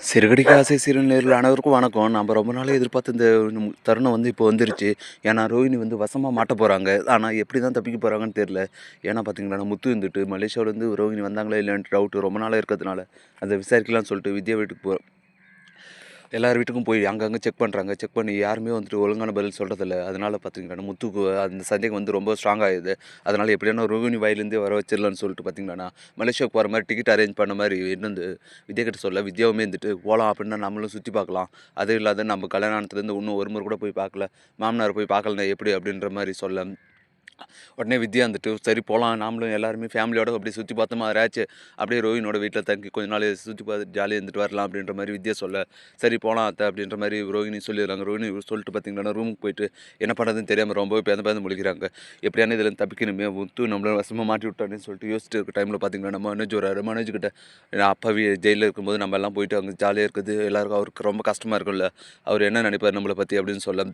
சிறுகடிக்க ஆசை சிறு நேரில் அனைவருக்கும் வணக்கம். நம்ம ரொம்ப நாளாக எதிர்பார்த்த இந்த தருணம் வந்து இப்போ வந்துருச்சு. ஏன்னா ரோஹினி வந்து வசமாக மாட்ட போகிறாங்க ஆனால் எப்படி தான் தப்பிக்க போகிறாங்கன்னு தெரில ஏன்னா பார்த்தீங்கன்னா முத்து இருந்துட்டு மலேசியாவிலேருந்து ரோஹினி வந்தாங்களா இல்லைன்ட்டு டவுட்டு ரொம்ப நாளாக இருக்கிறதுனால அதை விசாரிக்கலாம்னு சொல்லிட்டு வித்யா வீட்டுக்கு போ எல்லார் வீட்டுக்கும் போய் அங்கங்கே செக் பண்ணுறாங்க செக் பண்ணி யாருமே வந்துட்டு ஒழுங்கான பதில் சொல்கிறதில்ல அதனால் பார்த்தீங்கன்னா முத்துக்கு அந்த சந்தேகம் வந்து ரொம்ப ஸ்ட்ராங் ஆகுது. அதனால் எப்படியான ரோஹினி வாயிலேருந்தே வர வச்சிடலான்னு சொல்லிட்டு பார்த்தீங்கன்னா மலேசியாவுக்கு போகிற மாதிரி டிக்கெட் அரேஞ்ச் பண்ண மாதிரி இருந்து வித்யா சொல்ல வித்யாவுமே இருந்துட்டு போகலாம் அப்படின்னா நம்மளும் சுற்றி பார்க்கலாம் அது இல்லாத நம்ம கல்யாணத்துலேருந்து இன்னும் ஒரு முறை கூட போய் பார்க்கல. மாமனார் போய் பார்க்கலனா எப்படி அப்படின்ற மாதிரி சொல்ல உடனே வித்யா வந்துட்டு சரி போகலாம் நாமளும் எல்லாருமே ஃபேமிலியோட அப்படியே சுற்றி பார்த்தோமா ஆச்சு. அப்படியே ரோஹினோட வீட்டில் தங்கி கொஞ்ச நாள் சுற்றி பார்த்து ஜாலியாக இருந்துட்டு வரலாம் அப்படின்ற மாதிரி வித்யா சொல்ல சரி போகலாம் அத்தை அப்படின்ற மாதிரி ரோஹினி சொல்லிடுறாங்க. ரோஹினி சொல்லிட்டு பார்த்தீங்கன்னா ரூமுக்கு போயிட்டு என்ன பண்ணுறதுன்னு தெரியாமல் ரொம்ப பேந்த பேந்த முழிக்கிறாங்க. எப்படியான இதில் தப்பிக்கணுமே ஒத்து நம்மள வசமாக மாட்டி விட்டான்னு சொல்லிட்டு யோசிச்சுட்டு இருக்க டைமில் பார்த்தீங்கன்னா நம்ம மனோஜ் வராரு மனோஜ் கிட்ட நான் அப்பாவி ஜெயிலில் இருக்கும்போது நம்ம எல்லாம் போயிட்டு அங்கே ஜாலியாக இருக்குது. எல்லாருக்கும் அவருக்கு ரொம்ப கஷ்டமாக இருக்கும்ல. அவர் என்ன நினைப்பார் நம்மளை பற்றி அப்படின்னு சொல்ல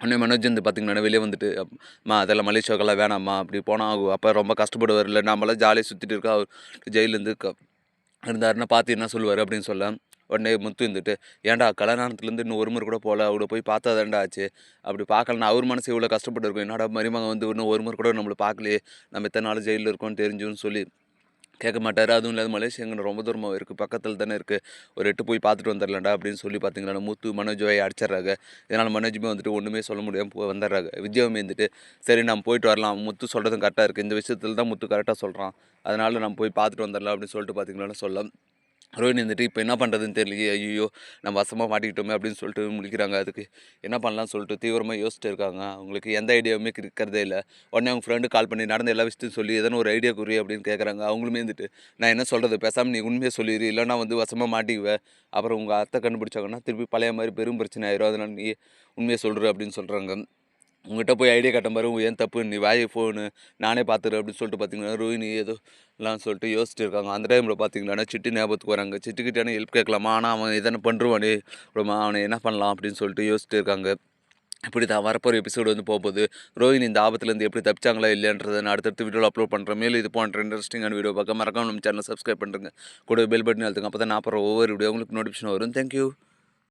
உடனே மனோஜ் வந்து பார்த்தீங்கன்னா வெளியே வந்துட்டு அம்மா அதெல்லாம் மலேசியாவுக்கெல்லாம் வேணாம்மா அப்படி போனால் ஆகும் அப்போ ரொம்ப கஷ்டப்படுவார். இல்லை நம்மளாம் ஜாலியாக சுற்றிட்டு இருக்கா அவர் ஜெயிலேருந்து க இருந்தாருன்னா பார்த்து என்ன சொல்லுவார் அப்படின்னு சொல்ல உடனே முத்து இருந்துட்டு ஏன்டா கல்யாணத்துலேருந்து இன்னும் ஒரு முறை கூட போகல அவட போய் பார்த்தா தான்டா ஆச்சு. அப்படி பார்க்கலனா அவர் மனசு இவ்வளோ கஷ்டப்பட்டு இருக்கும் என்னடா மருமகன் வந்து இன்னும் ஒரு முறை கூட நம்மளை பார்க்கலையே நம்ம எத்தனை நாள் ஜெயிலில் இருக்கோம்னு தெரிஞ்சுன்னு சொல்லி கேட்க மாட்டார். அதுவும் இல்லாத மலேசியா ரொம்ப தூரமாக இருக்குது பக்கத்தில் தானே இருக்குது ஒரு எட்டு போய் பார்த்துட்டு வந்துடலாம்டா அப்படின்னு சொல்லி பார்த்தீங்கன்னா முத்து மனோஜுவை அடிச்சிடுறாங்க. இதனால் மனோஜுமே வந்துட்டு ஒன்றுமே சொல்ல முடியாமல் போ வந்துடுறாங்க. விஜயமே வந்துட்டு சரி நம்ம போயிட்டு வரலாம். முத்து சொல்கிறதும் கரெக்டாக இருக்குது இந்த விஷயத்தில் தான் முத்து கரெக்டாக சொல்கிறான் அதனால் நம்ம போய் பார்த்துட்டு வந்துடலாம் அப்படின்னு சொல்லிட்டு பார்த்தீங்கன்னா சொல்லலாம் ரோஹினி வந்துட்டு இப்போ என்ன பண்ணுறதுன்னு தெரியலையே ஐயோ நம்ம வசமாக மாட்டிக்கிட்டோமே அப்படின்னு சொல்லிட்டு முடிக்கிறாங்க அதுக்கு. என்ன பண்ணலாம்னு சொல்லிட்டு தீவிரமாக யோசிச்சுட்டு இருக்காங்க. அவங்களுக்கு எந்த ஐடியாவுமே இருக்கிறதே இல்லை. உடனே அவங்க ஃப்ரெண்டு கால் பண்ணி நடந்த எல்லா விஷயத்தையும் சொல்லி எதனா ஒரு ஐடியா குறி அப்படின்னு கேட்குறாங்க அவங்களுமே வந்துட்டு நான் என்ன சொல்கிறது பேசாமல் நீ உண்மையை சொல்லிடு இல்லைனா வந்து வசமாக மாட்டிக்குவேன் அப்புறம் உங்கள் அத்தை கண்டுபிடிச்சாங்கன்னா திருப்பி பழைய மாதிரி பெரும் பிரச்சனை ஆயிரும். அதனால் நீ உண்மையை சொல்கிற அப்படின்னு சொல்கிறாங்க உங்கள்கிட்ட போய் ஐடியா கட்ட பாரு ஏன் தப்பு? நீ வாய் ஃபோனு நானே பார்த்துரு அப்படின்னு சொல்லிட்டு பார்த்தீங்கன்னா ரோஹினி ஏதோ எல்லாம் சொல்லிட்டு யோசிச்சுட்டு இருக்காங்க. அந்த டைமில் பார்த்தீங்கன்னா சிட்டு ஞாபகத்துக்கு வராங்க. சிட்டுக்கிட்டானே ஹெல்ப் கேட்கலாமா? ஆனால் அவன் இதனை பண்ணுருவானே அப்புறமா அவனை என்ன பண்ணலாம் அப்படின்னு சொல்லிட்டு யோசிச்சுட்டு இருக்காங்க. இப்படி தான் வரப்போகிற எபிசோடு வந்து போகும்போது ரோஹினி இந்த ஆபத்துலேருந்து எப்படி தப்பிச்சாங்களா இல்லைன்றதை நான் அடுத்தடுத்து வீடியோவில் அப்லோட் பண்ணுறேன் மேலும் இது போன்ற இன்ட்ரெஸ்டிங்கான வீடியோ பார்க்க மறக்காம நம்ம சேனல் சப்ஸ்கிரைப் பண்ணுறேங்க கூட பெல் பட்டன் அழுத்துங்க. அப்போ தான் நான் அப்புறம் ஒவ்வொரு வீடியோ உங்களுக்கு நோட்டிஃபிகேஷன் வரும். தேங்க்யூ